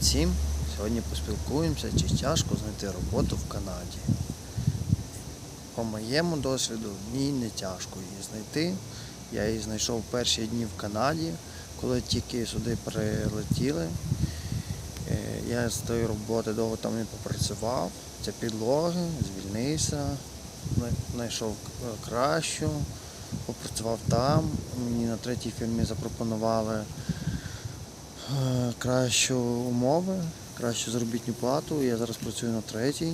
всім. Сьогодні поспілкуємося, чи тяжко знайти роботу в Канаді. По моєму досвіду, ні, не тяжко її знайти. Я її знайшов перші дні в Канаді, коли тільки сюди прилетіли. Е, Я з тої роботи довго там не попрацював. Це підлоги, звільнився, знайшов е, кращу, попрацював там. Мені на третій фірмі запропонували е, кращу умови, кращу заробітну плату. Я зараз працюю на третій.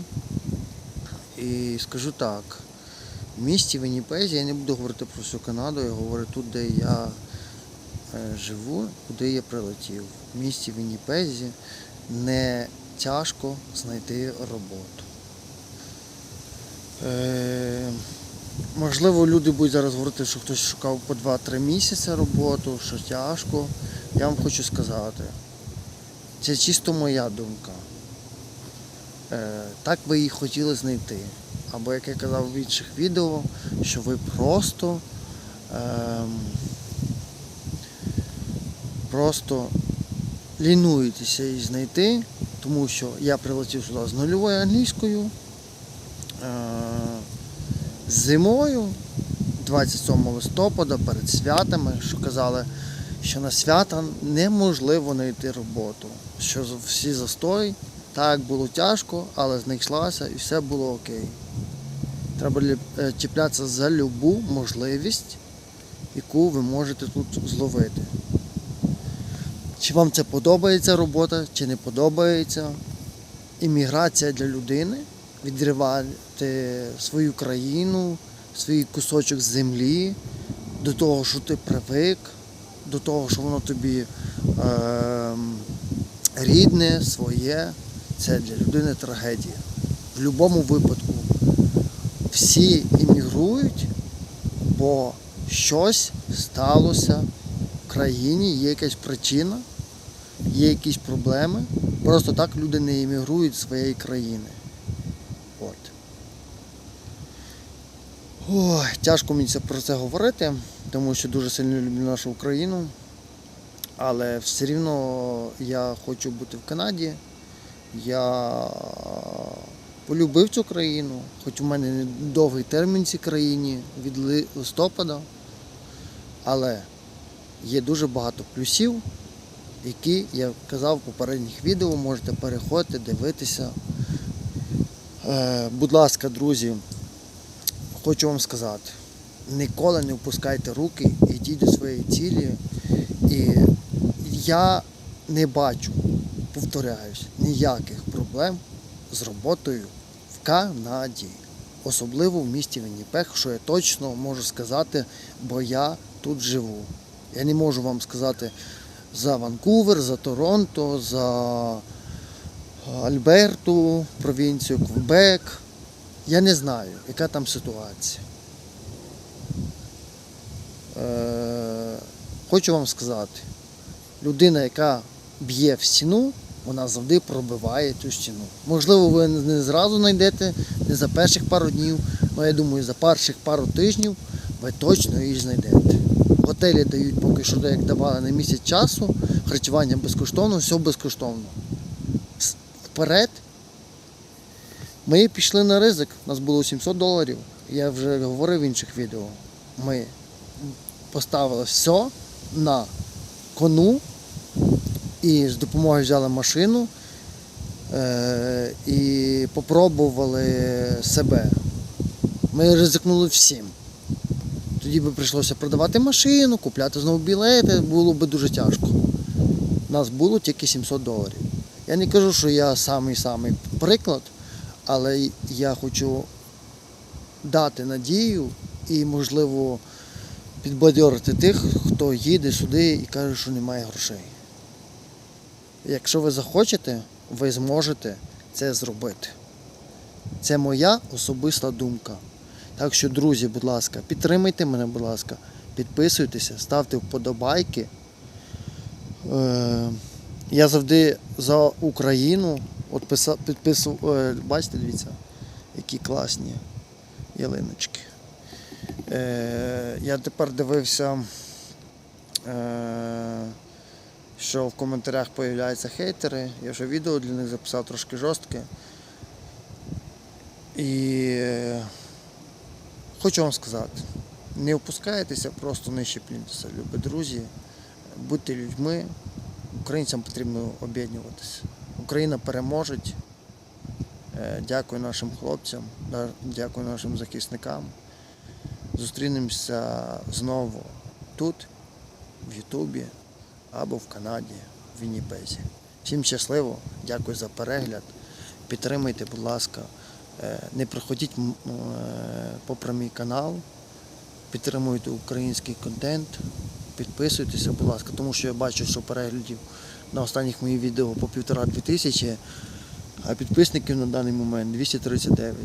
І скажу так, в місті Вінніпезі я не буду говорити про всю Канаду, я говорю тут, де я е, живу, куди я прилетів. В місті Вінніпезі не тяжко знайти роботу. Можливо, люди будуть зараз говорити, що хтось шукав по 2-3 місяці роботу, що тяжко. Я вам хочу сказати, це чисто моя думка. Е, так ви її хотіли знайти. Або як я казав в інших відео, що ви просто ем, просто лінуєтеся її знайти, тому що я прилетів сюди з нульовою англійською. Е, зимою, 27 листопада, перед святами, що казали, що на свята неможливо знайти роботу, що всі застой, так було тяжко, але знайшлася і все було окей. Треба е, чіплятися за любу можливість, яку ви можете тут зловити. Чи вам це подобається робота, чи не подобається. Імміграція для людини відривати свою країну, свій кусочок землі до того, що ти привик, до того, що воно тобі ем, рідне, своє. Це для людини трагедія. В будь-якому випадку всі іммігрують, бо щось сталося в країні, є якась причина, є якісь проблеми. Просто так люди не іммігрують з своєї країни. От. Ой, тяжко мені про це говорити, тому що дуже сильно люблю нашу Україну. Але все рівно я хочу бути в Канаді. Я полюбив цю країну, хоч у мене не довгий термін в цій країні від листопада. Але є дуже багато плюсів, які я казав в попередніх відео, можете переходити, дивитися. Е, будь ласка, друзі, хочу вам сказати, ніколи не впускайте руки, йдіть до своєї цілі. І я не бачу, повторяюсь, ніяких проблем з роботою в Канаді. Особливо в місті Вінніпег, що я точно можу сказати, бо я тут живу. Я не можу вам сказати за Ванкувер, за Торонто, за Альберту, провінцію Квебек. Я не знаю, яка там ситуація. Е, хочу вам сказати, людина, яка б'є в стіну, вона завжди пробиває цю стіну. Можливо, ви не зразу знайдете, не за перших пару днів, але я думаю, за перших пару тижнів ви точно її знайдете. Готелі дають поки що, як давали на місяць часу, харчування безкоштовно, все безкоштовно. Вперед. Ми пішли на ризик, у нас було 700 доларів. Я вже говорив в інших відео. Ми поставили все на кону і з допомогою взяли машину е, і попробували себе. Ми ризикнули всім. Тоді би прийшлося продавати машину, купляти знову білети, було б дуже тяжко. У нас було тільки 700 доларів. Я не кажу, що я самий-самий приклад, але я хочу дати надію і, можливо, підбадьорити тих, хто їде сюди і каже, що немає грошей. Якщо ви захочете, ви зможете це зробити. Це моя особиста думка. Так що, друзі, будь ласка, підтримайте мене, будь ласка, підписуйтеся, ставте вподобайки. Е, я завжди за Україну от писав, е, бачите, дивіться, які класні ялиночки. Е, я тепер дивився е, що в коментарях появляються хейтери. Я вже відео для них записав трошки жорстке. І хочу вам сказати, не опускайтеся, просто нижче плінтуса, любі друзі. Будьте людьми, українцям потрібно об'єднуватися. Україна переможе. Дякую нашим хлопцям, дякую нашим захисникам. Зустрінемося знову тут, в Ютубі або в Канаді, в Вінніпезі. Всім щасливо, дякую за перегляд. Підтримайте, будь ласка. Е, Не приходіть е, попри мій канал, підтримуйте український контент, підписуйтеся, будь ласка, тому що я бачу, що переглядів на останніх моїх відео по півтора-дві тисячі, а підписників на даний момент 239.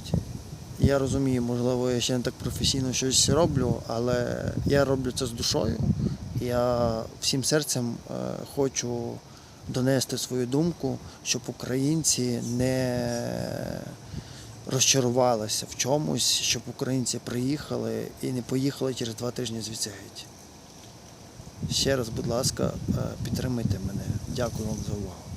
Я розумію, можливо, я ще не так професійно щось роблю, але я роблю це з душою. Я всім серцем е, хочу донести свою думку, щоб українці не розчарувалися в чомусь, щоб українці приїхали і не поїхали через два тижні звідси геть. Ще раз, будь ласка, е, підтримайте мене. Дякую вам за увагу.